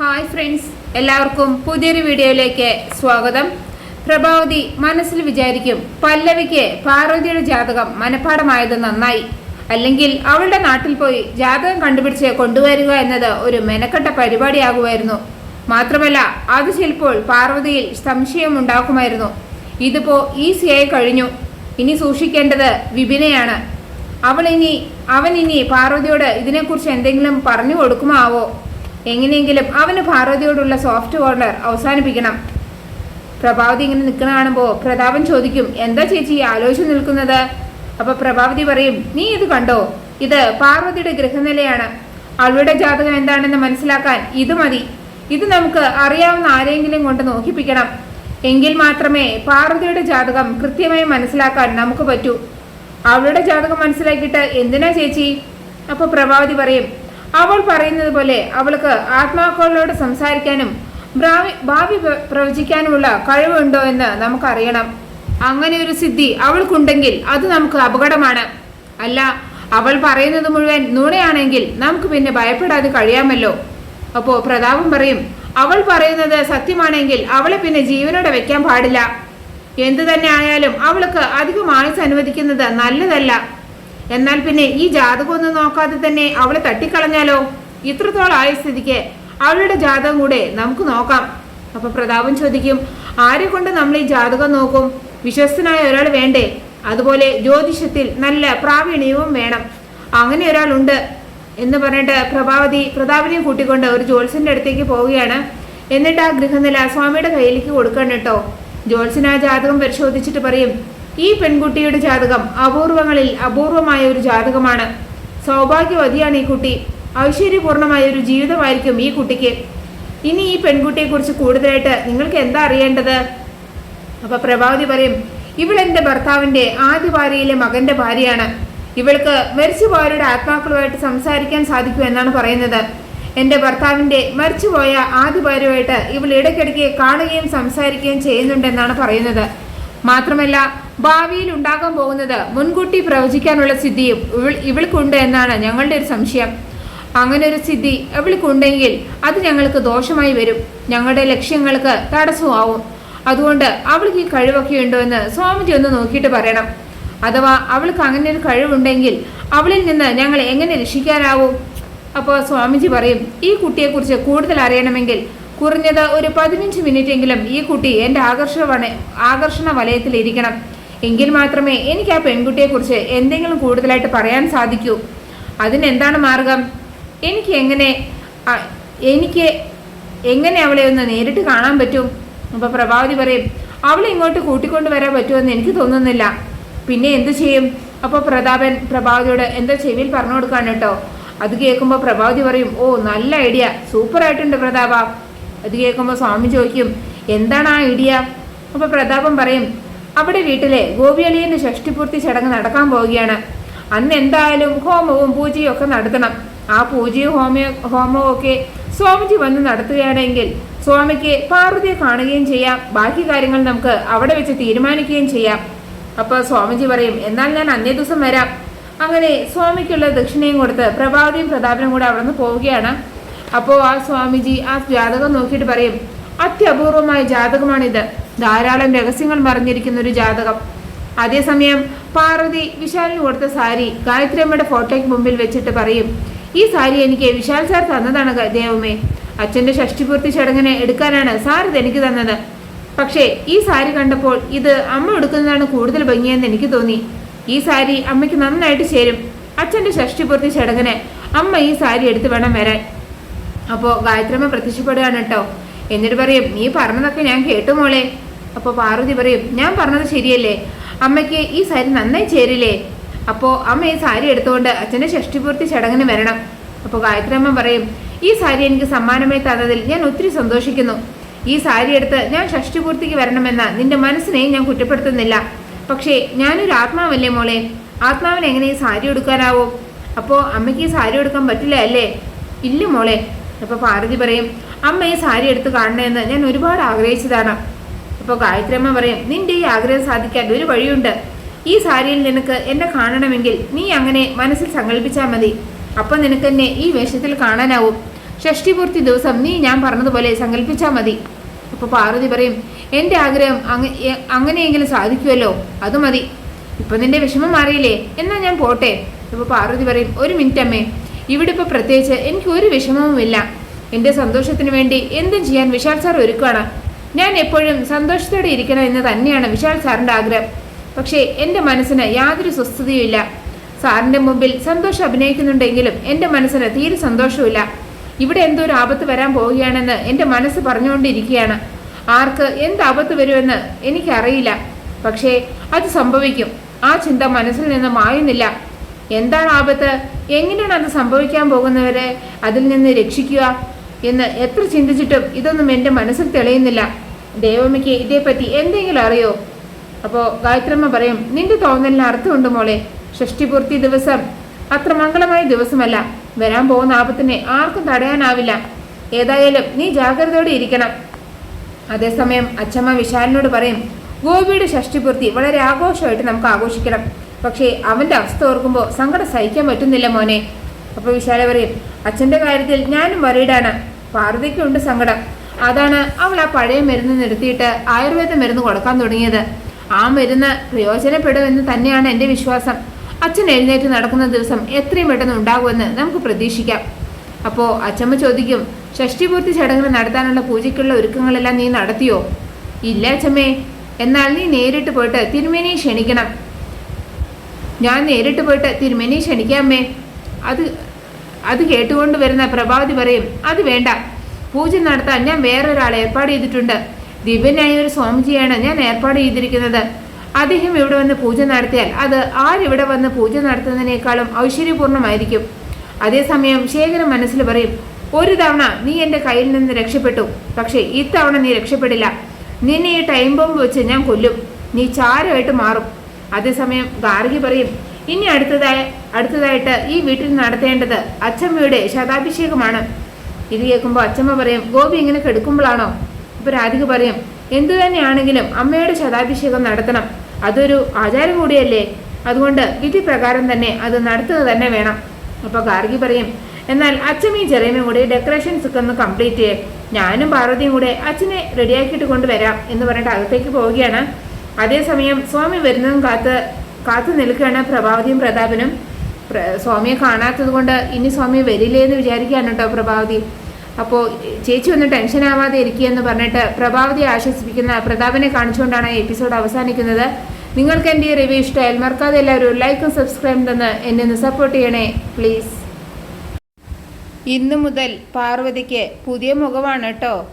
Hi friends എല്ലാവർക്കും പുതിയൊരു വീഡിയോയിലേക്ക് സ്വാഗതം. പ്രഭാവതി മനസ്സിൽ വിചാരിക്കും പല്ലവിക്ക് പാർവതിയുടെ ജാതകം മനഃപ്പാടമായത് നന്നായി. അല്ലെങ്കിൽ അവളുടെ നാട്ടിൽ പോയി ജാതകം കണ്ടുപിടിച്ച് കൊണ്ടുവരിക എന്നത് ഒരു മെനക്കെട്ട പരിപാടിയാകുമായിരുന്നു. മാത്രമല്ല അത് ചിലപ്പോൾ പാർവതിയിൽ സംശയം ഉണ്ടാക്കുമായിരുന്നു. ഇതിപ്പോ ഈസിയായി കഴിഞ്ഞു. ഇനി സൂക്ഷിക്കേണ്ടത് വിപിനെയാണ്. അവൾ ഇനി അവൻ ഇനി പാർവതിയോട് ഇതിനെക്കുറിച്ച് എന്തെങ്കിലും പറഞ്ഞു കൊടുക്കുമോ ആവോ എങ്ങനെയെങ്കിലും അവന് പാർവതിയോടുള്ള സോഫ്റ്റ് കോർണർ അവസാനിപ്പിക്കണം. പ്രഭാവതി ഇങ്ങനെ നിൽക്കുന്ന കാണുമ്പോൾ പ്രതാപൻ ചോദിക്കും എന്താ ചേച്ചി ആലോചിച്ച് നിൽക്കുന്നത്? അപ്പൊ പ്രഭാവതി പറയും നീ ഇത് കണ്ടോ? ഇത് പാർവതിയുടെ ഗൃഹനിലയാണ്. അവളുടെ ജാതകം എന്താണെന്ന് മനസ്സിലാക്കാൻ ഇത് മതി. ഇത് നമുക്ക് അറിയാവുന്ന ആരെങ്കിലും കൊണ്ട് നോക്കിപ്പിക്കണം. എങ്കിൽ മാത്രമേ പാർവതിയുടെ ജാതകം കൃത്യമായി മനസ്സിലാക്കാൻ നമുക്ക് പറ്റൂ. അവളുടെ ജാതകം മനസ്സിലാക്കിയിട്ട് എന്തിനാ ചേച്ചി? അപ്പൊ പ്രഭാവതി പറയും അവൾ പറയുന്നത് പോലെ അവൾക്ക് ആത്മാക്കളോട് സംസാരിക്കാനും ഭാവി ഭാവി പ്രവചിക്കാനുമുള്ള കഴിവുണ്ടോ എന്ന് നമുക്കറിയണം. അങ്ങനെ ഒരു സിദ്ധി അവൾക്കുണ്ടെങ്കിൽ അത് നമുക്ക് അപകടമാണ്. അല്ല അവൾ പറയുന്നത് മുഴുവൻ നുണയാണെങ്കിൽ നമുക്ക് പിന്നെ ഭയപ്പെടാതെ കഴിയാമല്ലോ. അപ്പോൾ പ്രതാപം പറയും അവൾ പറയുന്നത് സത്യമാണെങ്കിൽ അവളെ പിന്നെ ജീവനോടെ വെക്കാൻ പാടില്ല. എന്തു തന്നെ ആയാലും അവൾക്ക് അധികം ആയുസ് അനുവദിക്കുന്നത് നല്ലതല്ല. എന്നാൽ പിന്നെ ഈ ജാതകം ഒന്നും നോക്കാതെ തന്നെ അവളെ തട്ടിക്കളഞ്ഞാലോ? ഇത്രത്തോളം ആയ സ്ഥിതിക്ക് അവളുടെ ജാതകം കൂടെ നമുക്ക് നോക്കാം. അപ്പൊ പ്രതാപൻ ചോദിക്കും ആരെ കൊണ്ട് നമ്മൾ ഈ ജാതകം നോക്കും? വിശ്വസ്തനായ ഒരാൾ വേണ്ടേ? അതുപോലെ ജ്യോതിഷത്തിൽ നല്ല പ്രാവീണ്യവും വേണം. അങ്ങനെ ഒരാളുണ്ട്. എന്ന് പറഞ്ഞിട്ട് പ്രഭാവതി പ്രതാപനെയും കൂട്ടിക്കൊണ്ട് ഒരു ജോത്സ്യന്റെ അടുത്തേക്ക് പോവുകയാണ്. എന്നിട്ട് ആ ഗൃഹനില സ്വാമിയുടെ കയ്യിലേക്ക് കൊടുക്കണം കേട്ടോ. ജോത്സ്യൻ ആ ജാതകം പരിശോധിച്ചിട്ട് പറയും ഈ പെൺകുട്ടിയുടെ ജാതകം അപൂർവങ്ങളിൽ അപൂർവമായ ഒരു ജാതകമാണ്. സൗഭാഗ്യവതിയാണ് ഈ കുട്ടി. ഐശ്വര്യപൂർണമായ ഒരു ജീവിതമായിരിക്കും ഈ കുട്ടിക്ക്. ഇനി ഈ പെൺകുട്ടിയെക്കുറിച്ച് കൂടുതലായിട്ട് നിങ്ങൾക്ക് എന്താ അറിയേണ്ടത്? അപ്പൊ പ്രഭാവതി പറയും ഇവളെന്റെ ഭർത്താവിന്റെ ആദ്യ ഭാര്യയിലെ മകന്റെ ഭാര്യയാണ്. ഇവൾക്ക് മരിച്ചുപോയവരുടെ ആത്മാക്കളുമായിട്ട് സംസാരിക്കാൻ സാധിക്കും എന്നാണ് പറയുന്നത്. എന്റെ ഭർത്താവിന്റെ മരിച്ചുപോയ ആദ്യ ഭാര്യയുമായിട്ട് ഇവൾ ഇടയ്ക്കിടയ്ക്ക് കാണുകയും സംസാരിക്കുകയും ചെയ്യുന്നുണ്ടെന്നാണ് പറയുന്നത്. മാത്രമല്ല ഭാവിയിൽ ഉണ്ടാകാൻ പോകുന്നത് മുൻകൂട്ടി പ്രവചിക്കാനുള്ള സ്ഥിതിയും ഇവൾ ഇവൾക്കുണ്ട് എന്നാണ് ഞങ്ങളുടെ ഒരു സംശയം. അങ്ങനെ ഒരു സ്ഥിതി അവൾക്കുണ്ടെങ്കിൽ അത് ഞങ്ങൾക്ക് ദോഷമായി വരും. ഞങ്ങളുടെ ലക്ഷ്യങ്ങൾക്ക് തടസ്സമാവും. അതുകൊണ്ട് അവൾക്ക് ഈ കഴിവൊക്കെ ഉണ്ടോ എന്ന് സ്വാമിജി ഒന്ന് നോക്കിയിട്ട് പറയണം. അഥവാ അവൾക്ക് അങ്ങനെ ഒരു കഴിവുണ്ടെങ്കിൽ അവളിൽ നിന്ന് ഞങ്ങൾ എങ്ങനെ രക്ഷിക്കാനാവും? അപ്പോൾ സ്വാമിജി പറയും ഈ കുട്ടിയെക്കുറിച്ച് കൂടുതൽ അറിയണമെങ്കിൽ കുറഞ്ഞത് ഒരു പതിനഞ്ച് മിനിറ്റ് എങ്കിലും ഈ കുട്ടി എന്റെ ആകർഷണ ആകർഷണ വലയത്തിൽ ഇരിക്കണം. എങ്കിൽ മാത്രമേ എനിക്ക് ആ പെൺകുട്ടിയെക്കുറിച്ച് എന്തെങ്കിലും കൂടുതലായിട്ട് പറയാൻ സാധിക്കൂ. അതിനെന്താണ് മാർഗം? എനിക്ക് എങ്ങനെ എനിക്ക് എങ്ങനെ അവളെ ഒന്ന് നേരിട്ട് കാണാൻ പറ്റും? അപ്പോൾ പ്രഭാവതി പറയും അവളെ ഇങ്ങോട്ട് കൂട്ടിക്കൊണ്ട് വരാൻ പറ്റുമെന്ന് എനിക്ക് തോന്നുന്നില്ല. പിന്നെ എന്ത് ചെയ്യും? അപ്പോൾ പ്രതാപൻ പ്രഭാവതിയോട് എന്താ ചെവിയിൽ പറഞ്ഞു കൊടുക്കാൻ കേട്ടോ? അത് കേൾക്കുമ്പോൾ പ്രഭാവതി പറയും ഓ നല്ല ഐഡിയ. സൂപ്പർ ആയിട്ടുണ്ട് പ്രതാപ. അത് കേൾക്കുമ്പോൾ സ്വാമി ചോദിക്കും എന്താണ് ആ ഐഡിയ? അപ്പോൾ പ്രതാപം പറയും അവിടെ വീട്ടിലെ ഗോപിയളിയന്റെ ഷഷ്ടിപൂർത്തി ചടങ്ങ് നടക്കാൻ പോവുകയാണ്. അന്ന് എന്തായാലും ഹോമവും പൂജയും ഒക്കെ നടത്തണം. ആ പൂജയും ഹോമയോ ഹോമവും ഒക്കെ സ്വാമിജി വന്ന് നടത്തുകയാണെങ്കിൽ സ്വാമിക്ക് പാർവതിയെ കാണുകയും ചെയ്യാം. ബാക്കി കാര്യങ്ങൾ നമുക്ക് അവിടെ വെച്ച് തീരുമാനിക്കുകയും ചെയ്യാം. അപ്പോൾ സ്വാമിജി പറയും എന്നാൽ ഞാൻ അന്നേ ദിവസം വരാം. അങ്ങനെ സ്വാമിക്കുള്ള ദക്ഷിണയും കൊടുത്ത് പ്രഭാവതിയും പ്രതാപനും കൂടെ അവിടെ നിന്ന് പോവുകയാണ്. അപ്പോൾ ആ സ്വാമിജി ആ ജാതകം നോക്കിയിട്ട് പറയും അത്യപൂർവമായ ജാതകമാണിത്. ധാരാളം രഹസ്യങ്ങൾ മറിഞ്ഞിരിക്കുന്ന ഒരു ജാതകം. അതേസമയം പാർവതി വിശാലിന് കൊടുത്ത സാരി ഗായത്രിയമ്മയുടെ ഫോട്ടോയ്ക്ക് മുമ്പിൽ വെച്ചിട്ട് പറയും ഈ സാരി എനിക്ക് വിശാൽ സാർ തന്നതാണ് ദൈവമേ ദേവമേ. അച്ഛന്റെ ഷഷ്ടിപൂർത്തി ചടങ്ങിനെ എടുക്കാനാണ് സാർ ഇത് എനിക്ക് തന്നത്. പക്ഷേ ഈ സാരി കണ്ടപ്പോൾ ഇത് അമ്മ എടുക്കുന്നതാണ് കൂടുതൽ ഭംഗിയെന്ന് എനിക്ക് തോന്നി. ഈ സാരി അമ്മയ്ക്ക് നന്നായിട്ട് ചേരും. അച്ഛന്റെ ഷഷ്ടിപൂർത്തി ചടങ്ങിന് അമ്മ ഈ സാരി എടുത്ത് വേണം വരാൻ. അപ്പോൾ ഗായത്രമ്മ പ്രത്യക്ഷപ്പെടുകയാണ് കേട്ടോ. എന്നിട്ട് പറയും നീ പറഞ്ഞതൊക്കെ ഞാൻ കേട്ടു മോളെ. അപ്പോൾ പാർവതി പറയും ഞാൻ പറഞ്ഞത് ശരിയല്ലേ? അമ്മയ്ക്ക് ഈ സാരി നന്നായി ചേരില്ലേ? അപ്പോൾ അമ്മ ഈ സാരി എടുത്തുകൊണ്ട് അച്ഛന്റെ ഷഷ്ടിപൂർത്തി ചടങ്ങിന് വരണം. അപ്പോൾ ഗായത്രമ്മ പറയും ഈ സാരി എനിക്ക് സമ്മാനമായി തന്നതിൽ ഞാൻ ഒത്തിരി സന്തോഷിക്കുന്നു. ഈ സാരി എടുത്ത് ഞാൻ ഷഷ്ടിപൂർത്തിക്ക് വരണമെന്ന നിന്റെ മനസ്സിനെ ഞാൻ കുറ്റപ്പെടുത്തുന്നില്ല. പക്ഷേ ഞാനൊരു ആത്മാവല്ലേ മോളെ? ആത്മാവിന് എങ്ങനെ ഈ സാരി എടുക്കാനാവോ അപ്പോൾ അമ്മയ്ക്ക് ഈ സാരി എടുക്കാൻ പറ്റില്ല അല്ലേ? ഇല്ല മോളെ. അപ്പൊ പാർവതി പറയും അമ്മ ഈ സാരി എടുത്ത് കാണണമെന്ന് ഞാൻ ഒരുപാട് ആഗ്രഹിച്ചതാണ്. അപ്പോൾ ഗായത്രി അമ്മ പറയും നിന്റെ ഈ ആഗ്രഹം സാധിക്കാൻ ഒരു വഴിയുണ്ട്. ഈ സാരിയിൽ നിനക്ക് എന്നെ കാണണമെങ്കിൽ നീ അങ്ങനെ മനസ്സിൽ സങ്കല്പിച്ചാൽ മതി. അപ്പം നിനക്ക് എന്നെ ഈ വേഷത്തിൽ കാണാനാവും. ഷഷ്ടിപൂർത്തി ദിവസം നീ ഞാൻ പറഞ്ഞതുപോലെ സങ്കല്പിച്ചാൽ മതി. അപ്പോൾ പാർവതി പറയും എന്റെ ആഗ്രഹം അങ്ങനെയെങ്കിലും സാധിക്കുമല്ലോ അത് മതി. ഇപ്പൊ നിന്റെ വിഷമം മാറിയില്ലേ എന്നാ ഞാൻ പോട്ടെ. അപ്പോൾ പാർവതി പറയും ഒരു മിനിറ്റ് അമ്മേ ഇവിടെ ഇപ്പോൾ പ്രത്യേകിച്ച് എനിക്ക് ഒരു വിഷമവുമില്ല എന്റെ സന്തോഷത്തിന് വേണ്ടി എന്തും ചെയ്യാൻ വിശാൽ സാർ ഒരുക്കുകയാണ് ഞാൻ എപ്പോഴും സന്തോഷത്തോടെ ഇരിക്കണം എന്ന് തന്നെയാണ് വിശാൽ സാറിന്റെ ആഗ്രഹം. പക്ഷേ എന്റെ മനസ്സിന് യാതൊരു സ്വസ്ഥതയുമില്ല സാറിന്റെ മുമ്പിൽ സന്തോഷം അഭിനയിക്കുന്നുണ്ടെങ്കിലും എന്റെ മനസ്സിന് തീരെ സന്തോഷമില്ല ഇവിടെ എന്തോ ഒരു ആപത്ത് വരാൻ പോവുകയാണെന്ന് എന്റെ മനസ്സ് പറഞ്ഞുകൊണ്ടിരിക്കുകയാണ്. ആർക്ക് എന്ത് ആപത്ത് വരുമെന്ന് എനിക്കറിയില്ല. പക്ഷേ അത് സംഭവിക്കും. ആ ചിന്ത മനസ്സിൽ നിന്ന് മായുന്നില്ല. എന്താണ് ആപത്ത്? എങ്ങനെയാണ് അത് സംഭവിക്കാൻ പോകുന്നവരെ അതിൽ നിന്ന് രക്ഷിക്കുക എന്ന് എത്ര ചിന്തിച്ചിട്ടും ഇതൊന്നും എന്റെ മനസ്സിൽ തെളിയുന്നില്ല. ദേവമ്മയ്ക്ക് ഇതേപ്പറ്റി എന്തെങ്കിലും അറിയോ? അപ്പോൾ ഗായത്രമ്മ പറയും നിന്റെ തോന്നലിന് അർത്ഥമുണ്ട് മോളെ. ഷഷ്ടിപൂർത്തി ദിവസം അത്ര മംഗളമായ ദിവസമല്ല. വരാൻ പോകുന്ന ആപത്തിനെ ആർക്കും തടയാനാവില്ല. ഏതായാലും നീ ജാഗ്രതയോടെ ഇരിക്കണം. അതേസമയം അച്ഛമ്മ വിശാലിനോട് പറയും ഗോപിയുടെ ഷഷ്ടിപൂർത്തി വളരെ ആഘോഷമായിട്ട് നമുക്ക് ആഘോഷിക്കണം. പക്ഷേ അവന്റെ അവസ്ഥ ഓർക്കുമ്പോൾ സങ്കടം സഹിക്കാൻ പറ്റുന്നില്ല മോനെ. അപ്പോൾ വിശാല പറയും അച്ഛന്റെ കാര്യത്തിൽ ഞാനും വറീഡാണ് പാർവതിക്കുണ്ട് സങ്കടം. അതാണ് അവൾ ആ പഴയ മരുന്ന് നിർത്തിയിട്ട് ആയുർവേദ മരുന്ന് കൊടുക്കാൻ തുടങ്ങിയത്. ആ മരുന്ന് പ്രയോജനപ്പെടുമെന്ന് തന്നെയാണ് എന്റെ വിശ്വാസം. അച്ഛൻ എഴുന്നേറ്റ് നടക്കുന്ന ദിവസം എത്രയും പെട്ടെന്ന് ഉണ്ടാകുമെന്ന് നമുക്ക് പ്രതീക്ഷിക്കാം. അപ്പോൾ അച്ഛമ്മ ചോദിക്കും ഷഷ്ടിപൂർത്തി ചടങ്ങുകൾ നടത്താനുള്ള പൂജയ്ക്കുള്ള ഒരുക്കങ്ങളെല്ലാം നീ നടത്തിയോ? ഇല്ല അച്ഛമ്മേ എന്നാൽ നീ നേരിട്ട് പോയിട്ട് തിരുമേനിയെ ക്ഷണിക്കണം. ഞാൻ നേരിട്ട് പോയിട്ട് തിരുമേനി ക്ഷണിക്കാമേ അത് അത് കേട്ടുകൊണ്ട് വരുന്ന പ്രഭാതി പറയും അത് വേണ്ട. പൂജ നടത്താൻ ഞാൻ വേറൊരാൾ ഏർപ്പാട് ചെയ്തിട്ടുണ്ട്. ദിവ്യനായ ഒരു സ്വാമിജിയാണ് ഞാൻ ഏർപ്പാട് ചെയ്തിരിക്കുന്നത്. അദ്ദേഹം ഇവിടെ വന്ന് പൂജ നടത്തിയാൽ അത് ആരിവിടെ വന്ന് പൂജ നടത്തുന്നതിനേക്കാളും ഐശ്വര്യപൂർണമായിരിക്കും അതേസമയം ശേഖരൻ മനസ്സിൽ പറയും ഒരു തവണ നീ എന്റെ കയ്യിൽ നിന്ന് രക്ഷപ്പെട്ടു. പക്ഷേ ഇത്തവണ നീ രക്ഷപ്പെടില്ല. നിന്നെ ഈ ടൈം ബോംബ് വെച്ച് ഞാൻ കൊല്ലും. നീ ചാരമായിട്ട് മാറും. അതേസമയം ഗാർഗി പറയും ഇനി അടുത്തതായി അടുത്തതായിട്ട് ഈ വീട്ടിൽ നടത്തേണ്ടത് അച്ചമ്മയുടെ ശതാഭിഷേകമാണ്. ഇത് കേൾക്കുമ്പോൾ അച്ചമ്മ പറയും ഗോപി ഇങ്ങനെ കെടുക്കുമ്പോഴാണോ? ഇപ്പൊ രാധിക പറയും എന്തു തന്നെയാണെങ്കിലും അമ്മയുടെ ശതാഭിഷേകം നടത്തണം. അതൊരു ആചാരം കൂടിയല്ലേ. അതുകൊണ്ട് വിധി പ്രകാരം തന്നെ അത് നടത്തുക തന്നെ വേണം. അപ്പോൾ ഗാർഗി പറയും എന്നാൽ അച്ഛമ്മയും ചെറിയമ്മയും കൂടി ഡെക്കറേഷൻസ് ഒക്കെ ഒന്ന് കംപ്ലീറ്റ് ചെയ്യേ. ഞാനും പാർവതിയും കൂടെ അച്ഛനെ റെഡിയാക്കിയിട്ട് കൊണ്ടുവരാം എന്ന് പറഞ്ഞിട്ട് അകത്തേക്ക് പോവുകയാണ്. അതേസമയം സ്വാമി വരുന്നതും കാത്ത് കാത്തു നിൽക്കുകയാണ് പ്രഭാവതിയും പ്രതാപനും. പ്ര- സ്വാമിയെ കാണാത്തത് കൊണ്ട് ഇനി സ്വാമി വരില്ലേ എന്ന് വിചാരിക്കുകയാണ് കേട്ടോ പ്രഭാവതി. അപ്പോൾ ചേച്ചി ഒന്ന് ടെൻഷൻ ആവാതെ ഇരിക്കുക എന്ന് പറഞ്ഞിട്ട് പ്രഭാവതിയെ ആശ്വസിപ്പിക്കുന്ന പ്രതാപനെ കാണിച്ചുകൊണ്ടാണ് എപ്പിസോഡ് അവസാനിക്കുന്നത്. നിങ്ങൾക്ക് എന്റെ ഈ റിവ്യൂ ഇഷ്ടമായാൽ മറക്കാതെ എല്ലാവരും ലൈക്കും സബ്സ്ക്രൈബും തന്ന് എന്നെ ഒന്ന് സപ്പോർട്ട് ചെയ്യണേ പ്ലീസ് ഇന്നു മുതൽ പാർവതിക്ക് പുതിയ മുഖമാണ് കേട്ടോ